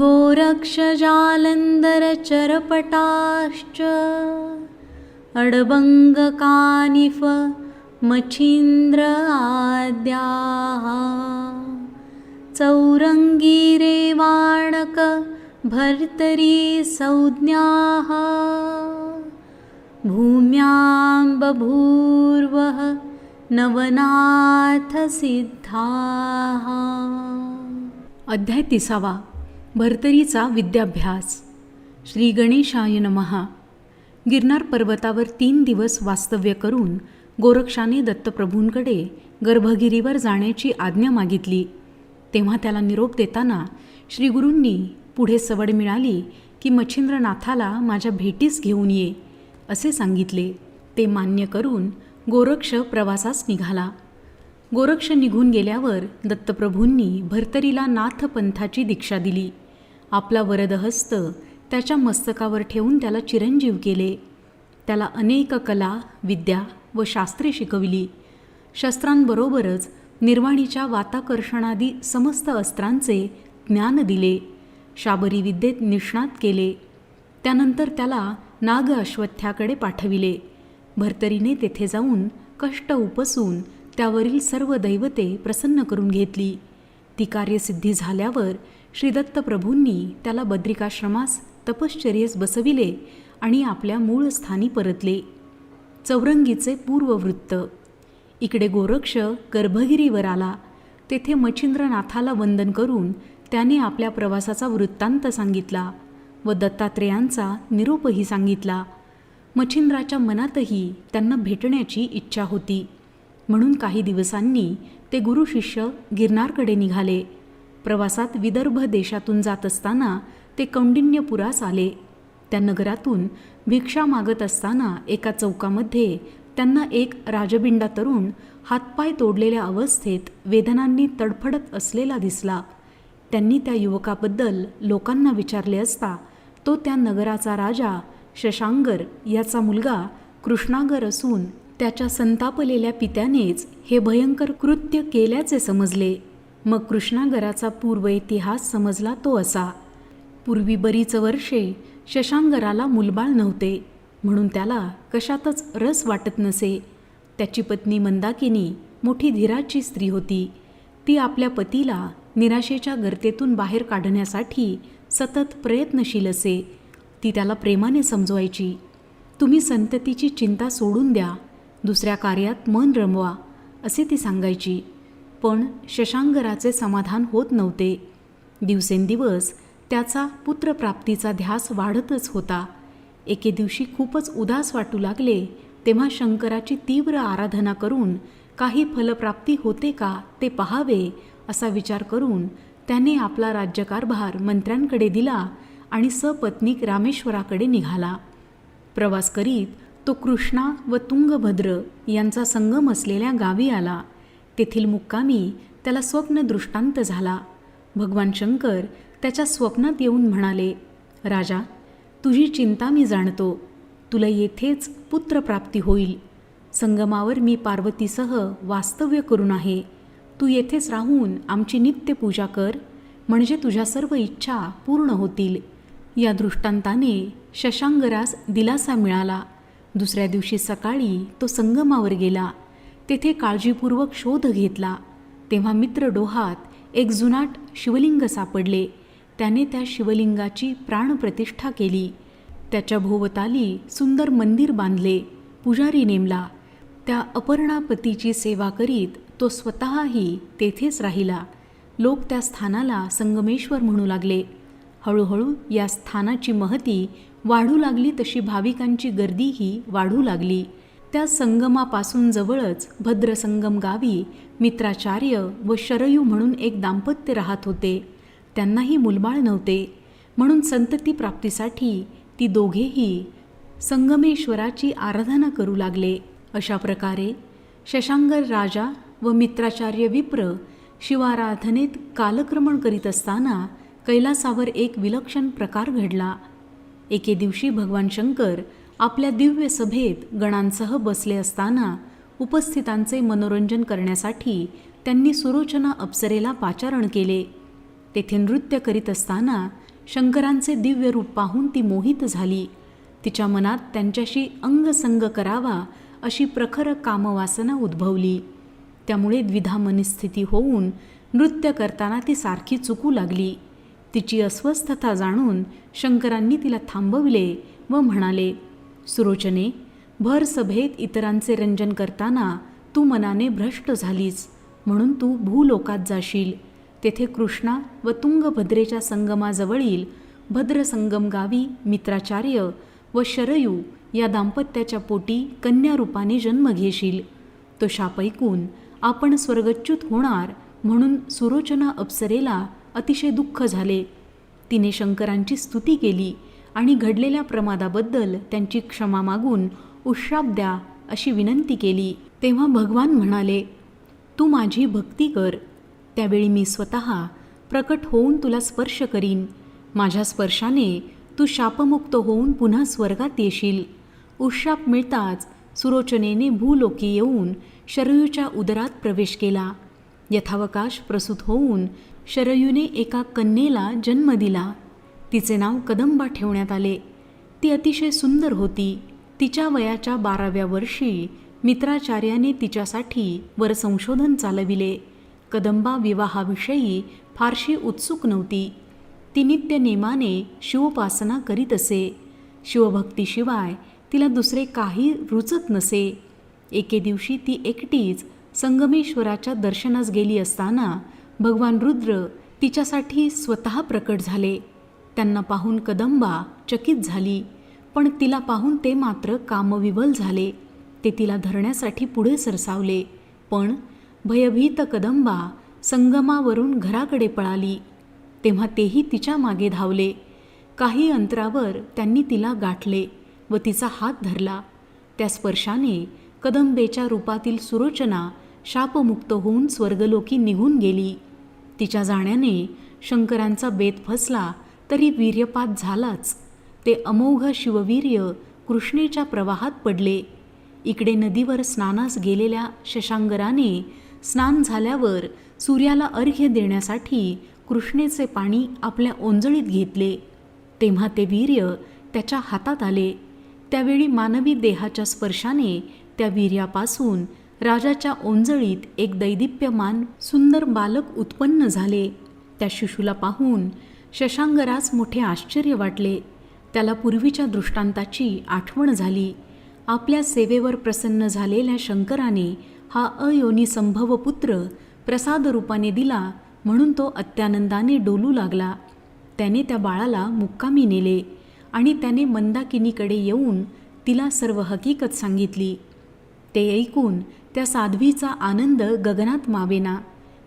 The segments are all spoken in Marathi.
गोरक्षजालन्धरचरपटाश्च अडबङ्गकानिफ मच्छीन्द्र आद्याः चौरङ्गीरेवाणक भर्तरी संज्ञाः भूम्यां बभूर्वः नवनाथसिद्धाः। अध्याय तिसावा। भर्तरीचा विद्याभ्यास. श्री गणेशाय नमहा गिरनार पर्वतावर तीन दिवस वास्तव्य करून गोरक्षाने दत्तप्रभूंकडे गर्भगिरीवर जाण्याची आज्ञा मागितली. तेव्हा त्याला निरोप देताना श्रीगुरूंनी पुढे सवड मिळाली की मच्छिंद्रनाथाला माझ्या भेटीस घेऊन ये असे सांगितले. ते मान्य करून गोरक्ष प्रवासास निघाला. गोरक्ष निघून गेल्यावर दत्तप्रभूंनी भर्तरीला नाथपंथाची दीक्षा दिली. आपला वरदहस्त त्याच्या मस्तकावर ठेवून त्याला चिरंजीव केले. त्याला अनेक कला विद्या व शास्त्रे शिकविली. शस्त्रांबरोबरच निर्वाणीच्या वाताकर्षणादी समस्त अस्त्रांचे ज्ञान दिले. शाबरी विद्येत निष्णात केले. त्यानंतर त्याला नाग अश्वत्थ्याकडे पाठविले. भर्तरीने तेथे जाऊन कष्ट उपसून त्यावरील सर्व दैवते प्रसन्न करून घेतली. ती कार्यसिद्धी झाल्यावर श्रीदत्त प्रभूंनी त्याला बद्रिकाश्रमास तपश्चर्येस बसविले आणि आपल्या मूळ स्थानी परतले. चौरंगीचे पूर्ववृत्त. इकडे गोरक्ष गर्भगिरीवर आला. तेथे मच्छिंद्रनाथाला वंदन करून त्याने आपल्या प्रवासाचा वृत्तांत सांगितला व दत्तात्रेयांचा निरोपही सांगितला. मच्छिंद्राच्या मनातही त्यांना भेटण्याची इच्छा होती. म्हणून काही दिवसांनी ते गुरु शिष्य गिरनारकडे निघाले. प्रवासात विदर्भ देशातून जात असताना ते कौंडिन्यपुरास आले. त्या नगरातून भिक्षा मागत असताना एका चौकामध्ये त्यांना एक राजबिंडा तरुण हातपाय तोडलेल्या अवस्थेत वेदनांनी तडफडत असलेला दिसला. त्यांनी त्या युवकाबद्दल लोकांना विचारले असता तो त्या नगराचा राजा शशांगर याचा मुलगा कृष्णागर असून त्याच्या संतापलेल्या पित्यानेच हे भयंकर कृत्य केल्याचे समजले. मग कृष्णागराचा पूर्व इतिहास समजला तो असा. पूर्वी बरीच वर्षे शशांगराला मुलबाळ नव्हते म्हणून त्याला कशातच रस वाटत नसे. त्याची पत्नी मंदाकिनी मोठी धीराची स्त्री होती. ती आपल्या पतीला निराशेच्या गर्तेतून बाहेर काढण्यासाठी सतत प्रयत्नशील असे. ती त्याला प्रेमाने समजवायची. तुम्ही संततीची चिंता सोडून द्या दुसऱ्या कार्यात मन रमवा असे ती सांगायची. पण शशांगराचे समाधान होत नव्हते. दिवसेंदिवस त्याचा पुत्रप्राप्तीचा ध्यास वाढतच होता. एके दिवशी खूपच उदास वाटू लागले तेव्हा शंकराची तीव्र आराधना करून काही फलप्राप्ती होते का ते पहावे असा विचार करून त्याने आपला राज्यकारभार मंत्र्यांकडे दिला आणि सपत्नीक रामेश्वराकडे निघाला. प्रवास करीत तो कृष्णा व तुंगभद्र यांचा संगम असलेल्या गावी आला. तेथील मुक्कामी त्याला स्वप्न दृष्टांत झाला. भगवान शंकर त्याच्या स्वप्नात येऊन म्हणाले राजा तुझी चिंता मी जाणतो. तुला येथेच पुत्रप्राप्ती होईल. संगमावर मी पार्वतीसह वास्तव्य करून आहे. तू येथेच राहून आमची नित्य पूजा कर म्हणजे तुझ्या सर्व इच्छा पूर्ण होतील. या दृष्टांताने शशांगरास दिलासा मिळाला. दुसऱ्या दिवशी सकाळी तो संगमावर गेला. तेथे काळजीपूर्वक शोध घेतला. तेव्हा मित्र डोहात एक जुनाट शिवलिंग सापडले. त्याने त्या शिवलिंगाची प्राणप्रतिष्ठा केली. त्याच्या भोवताली सुंदर मंदिर बांधले. पुजारी नेमला. त्या अपर्णापतीची सेवा करीत तो स्वतःही तेथेच राहिला. लोक त्या स्थानाला संगमेश्वर म्हणू लागले. हळूहळू या स्थानाची महती वाढू लागली तशी भाविकांची गर्दीही वाढू लागली. त्या संगमापासून जवळच भद्रसंगम गावी मित्राचार्य व शरयू म्हणून एक दाम्पत्य राहत होते. त्यांनाही मुलबाळ नव्हते. म्हणून संतती प्राप्तीसाठी ती दोघेही संगमेश्वराची आराधना करू लागले. अशा प्रकारे शशांगर राजा व मित्राचार्य विप्र शिवाराधनेत कालक्रमण करीत असताना कैलासावर एक विलक्षण प्रकार घडला. एके दिवशी भगवान शंकर आपल्या दिव्य सभेत गणांसह बसले असताना उपस्थितांचे मनोरंजन करण्यासाठी त्यांनी सुरोचना अप्सरेला पाचारण केले. तेथे नृत्य करीत असताना शंकरांचे दिव्य रूप पाहून ती मोहित झाली. तिच्या मनात त्यांच्याशी अंगसंग करावा अशी प्रखर कामवासना उद्भवली. त्यामुळे द्विधा मनस्थिती होऊन नृत्य करताना ती सारखी चुकू लागली. तिची अस्वस्थता जाणून शंकरांनी तिला थांबविले व म्हणाले सुरोचने भर सभेत इतरांचे रंजन करताना तू मनाने भ्रष्ट झालीस म्हणून तू भूलोकात जाशील. तेथे कृष्णा व तुंगभद्रेच्या संगमाजवळील भद्रसंगम गावी मित्राचार्य व शरयू या दाम्पत्याच्या पोटी कन्यारूपाने जन्म घेशील. तो शाप ऐकून आपण स्वर्गच्युत होणार म्हणून सुरोचना अप्सरेला अतिशय दुःख झाले. तिने शंकरांची स्तुती केली आणि घडलेल्या प्रमादाबद्दल त्यांची क्षमा मागून उशाप द्या अशी विनंती केली. तेव्हा भगवान म्हणाले तू माझी भक्ती कर. त्यावेळी मी स्वतः प्रकट होऊन तुला स्पर्श करीन. माझ्या स्पर्शाने तू शापमुक्त होऊन पुन्हा स्वर्गात येशील. उशाप मिळताच सुरोचनेने भूलोकी येऊन शरयूच्या उदरात प्रवेश केला. यथावकाश प्रसूत होऊन शरयूने एका कन्येला जन्म दिला. तिचे नाव कदंबा ठेवण्यात आले. ती अतिशय सुंदर होती. तिच्या वयाच्या बाराव्या वर्षी मित्राचार्याने तिच्यासाठी वर संशोधन चालविले. कदंबा विवाहाविषयी फारशी उत्सुक नव्हती. ती नित्य नेमाने शिवोपासना करीत असे. शिवभक्तीशिवाय तिला दुसरे काही रुचत नसे. एके दिवशी ती एकटीच संगमेश्वराच्या दर्शनास गेली असताना भगवान रुद्र तिच्यासाठी स्वतः प्रकट झाले. त्यांना पाहून कदंबा चकित झाली पण तिला पाहून ते मात्र कामविवल झाले. ते तिला धरण्यासाठी पुढे सरसावले पण भयभीत कदंबा संगमावरून घराकडे पळाली. तेव्हा तेही तिच्यामागे धावले. काही अंतरावर त्यांनी तिला गाठले व तिचा हात धरला. त्या स्पर्शाने कदंबेच्या रूपातील सुरोचना शापमुक्त होऊन स्वर्गलोकी निघून गेली. तिच्या जाण्याने शंकरांचा बेत फसला तरी वीर्यपात झालाच. ते अमोघ शिववीर्य कृष्णेच्या प्रवाहात पडले. इकडे नदीवर स्नानास गेलेल्या शशांगराने स्नान झाल्यावर सूर्याला अर्घ्य देण्यासाठी कृष्णेचे पाणी आपल्या ओंजळीत घेतले. तेव्हा ते वीर्य त्याच्या हातात आले. त्यावेळी मानवी देहाच्या स्पर्शाने त्या वीर्यापासून राजाच्या ओंजळीत एक दैदिप्यमान सुंदर बालक उत्पन्न झाले. त्या शिशूला पाहून शशांगरास मोठे आश्चर्य वाटले. त्याला पूर्वीच्या दृष्टांताची आठवण झाली. आपल्या सेवेवर प्रसन्न झालेल्या शंकराने हा अयोनी संभव पुत्र प्रसाद रूपाने दिला म्हणून तो अत्यानंदाने डोलू लागला. त्याने त्या बाळाला मुक्कामी नेले आणि त्याने मंदाकिनीकडे येऊन तिला सर्व हकीकत सांगितली. ते ऐकून त्या साध्वीचा आनंद गगनात मावेना.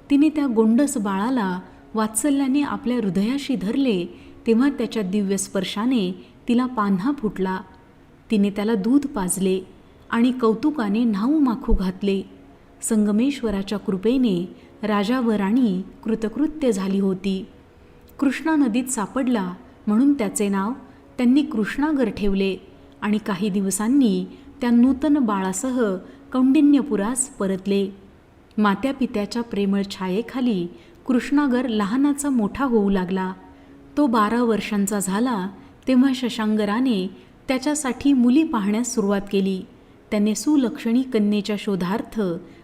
तिने त्या गोंडस बाळाला वात्सल्याने आपल्या हृदयाशी धरले तेव्हा त्याच्या दिव्य स्पर्शाने तिला पान्हा फुटला. तिने त्याला दूध पाजले आणि कौतुकाने न्हाऊ माखू घातले. संगमेश्वराच्या कृपेने राजा व राणी कृतकृत्य झाली होती. कृष्णा नदीत सापडला म्हणून त्याचे नाव त्यांनी कृष्णागर ठेवले आणि काही दिवसांनी त्या नूतन बाळासह कौंडिन्यपुरास परतले. मात्यापित्याच्या प्रेमळ छायेखाली कृष्णागर लहानाचा मोठा होऊ लागला. तो बारा वर्षांचा झाला तेव्हा शशांगराने त्याच्यासाठी मुली पाहण्यास सुरुवात केली. त्याने सुलक्षणी कन्येच्या शोधार्थ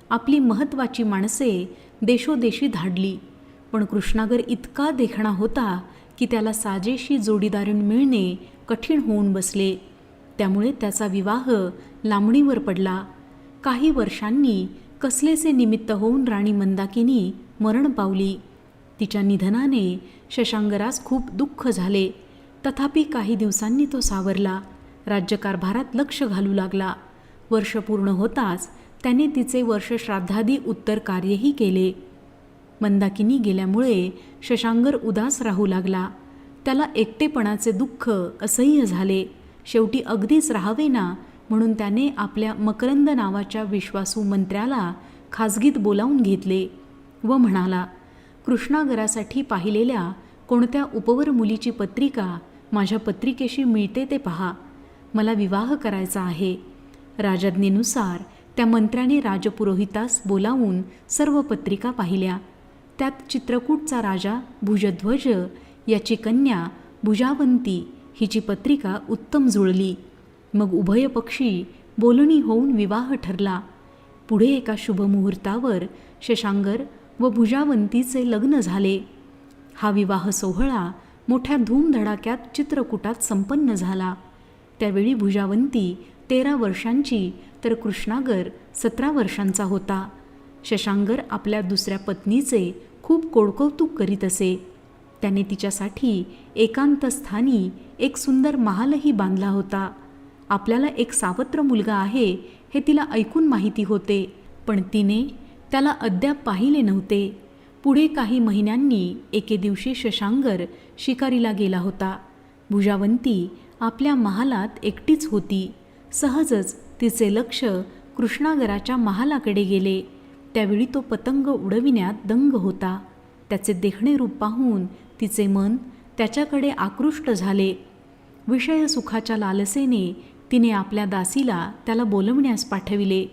आपली महत्त्वाची माणसे देशोदेशी धाडली. पण कृष्णागर इतका देखणा होता की त्याला साजेशी जोडीदारीण मिळणे कठीण होऊन बसले. त्यामुळे त्याचा विवाह लांबणीवर पडला. काही वर्षांनी कसलेसे निमित्त होऊन राणी मंदाकिनी मरण पावली. तिच्या निधनाने शशांगरास खूप दुःख झाले. तथापि काही दिवसांनी तो सावरला. राज्यकारभारात लक्ष घालू लागला. वर्ष पूर्ण होताच त्याने तिचे वर्ष श्राद्धादी उत्तर कार्यही केले. मंदाकिनी गेल्यामुळे शशांगर उदास राहू लागला. त्याला एकटेपणाचे दुःख असह्य झाले. शेवटी अगदीच राहावेना म्हणून त्याने आपल्या मकरंद नावाच्या विश्वासू मंत्र्याला खाजगीत बोलावून घेतले. व म्हणाला कृष्णागरासाठी पाहिलेल्या कोणत्या उपवर मुलीची पत्रिका माझ्या पत्रिकेशी मिळते ते पहा. मला विवाह करायचा आहे. राजज्ञेनुसार त्या मंत्र्याने राजपुरोहितास बोलावून सर्व पत्रिका पाहिल्या. त्यात चित्रकूटचा राजा भुजध्वज याची कन्या भुजावंती हिची पत्रिका उत्तम जुळली. मग उभय पक्षी बोलणी होऊन विवाह ठरला. पुढे एका शुभमुहूर्तावर शशांगर व भुजावंतीचे लग्न झाले. हा विवाह सोहळा मोठ्या धूमधडाक्यात चित्रकूटात संपन्न झाला. त्यावेळी भुजावंती तेरा वर्षांची तर कृष्णागर सतरा वर्षांचा होता. शशांगर आपल्या दुसऱ्या पत्नीचे खूप कोडकौतुक करीत असे. त्याने तिच्यासाठी एकांत स्थानी एक सुंदर महालही बांधला होता. आपल्याला एक सावत्र मुलगा आहे हे तिला ऐकून माहिती होते पण तिने त्याला अद्याप पाहिले नव्हते. पुढे काही महिन्यांनी एके दिवशी शशांगर शिकारीला गेला होता. भुजावंती आपल्या महालात एकटीच होती. सहजच तिचे लक्ष कृष्णागराच्या महालाकडे गेले. त्यावेळी तो पतंग उडविण्यात दंग होता. त्याचे देखणे रूप पाहून तिचे मन त्याच्याकडे आकृष्ट झाले. विषय सुखाच्या लालसेने तिने आपल्या दासीला त्याला बोलवण्यास पाठविले.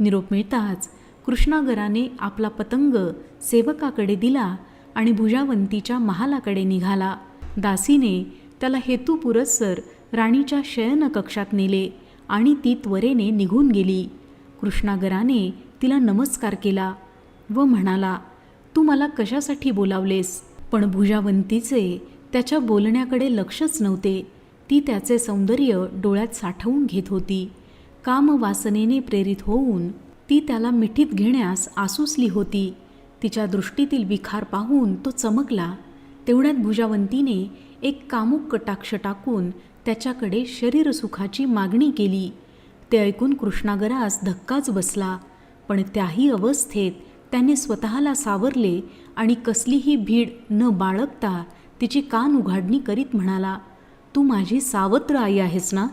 निरोप मिळताच कृष्णागराने आपला पतंग सेवकाकडे दिला आणि भुजावंतीच्या महालाकडे निघाला. दासीने त्याला हेतुपुरस्सर राणीच्या शयनकक्षात नेले आणि ती त्वरेने निघून गेली. कृष्णागराने तिला नमस्कार केला व म्हणाला तू मला कशासाठी बोलावलेस पण भुजावंतीचे त्याच्या बोलण्याकडे लक्षच नव्हते. ती त्याचे सौंदर्य डोळ्यात साठवून घेत होती. कामवासनेने प्रेरित होऊन ती त्याला मिठीत घेण्यास आसुसली होती. तिच्या दृष्टीतील विखार पाहून तो चमकला. तेवढ्यात भुजावंतीने एक कामुक कटाक्ष टाकून त्याच्याकडे शरीरसुखाची मागणी केली. ते ऐकून कृष्णागरास धक्काच बसला पण त्याही अवस्थेत त्याने स्वतःला सावरले आणि कसलीही भीड न बाळगता तिची कान उघाडणी करीत म्हणाला तू माझी सावत्र आई आहेस ना?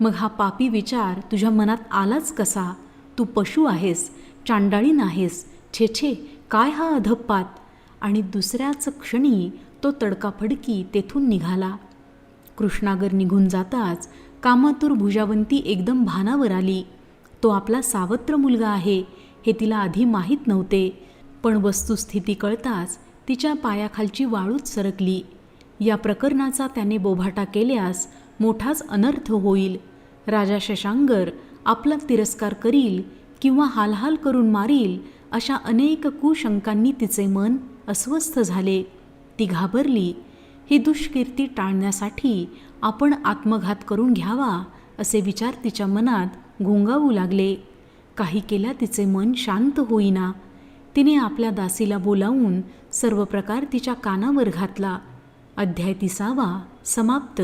मग हा पापी विचार तुझ्या मनात आलाच कसा? तू पशु आहेस चांडाळी नाहीस छे छे काय हा अधप्पात? आणि दुसऱ्याच क्षणी तो तडकाफडकी तेथून निघाला. कृष्णागर निघून जाताच कामातूर भुजावंती एकदम भानावर आली. तो आपला सावत्र मुलगा आहे हे तिला आधी माहीत नव्हते पण वस्तुस्थिती कळताच तिच्या पायाखालची वाळूच सरकली. या प्रकरणाचा त्याने बोभाटा केल्यास मोठाच अनर्थ होईल. राजा शशांगर आपला तिरस्कार करील किंवा हालहाल करून मारील अशा अनेक कुशंकांनी तिचे मन अस्वस्थ झाले. ती घाबरली. ही दुष्कीर्ती टाळण्यासाठी आपण आत्मघात करून घ्यावा असे विचार तिच्या मनात घोंगावू लागले. काही केल्या तिचे मन शांत होईना. तिने आपल्या दासीला बोलावून सर्व प्रकार तिच्या कानावर घातला. अध्याय तिसावा समाप्त.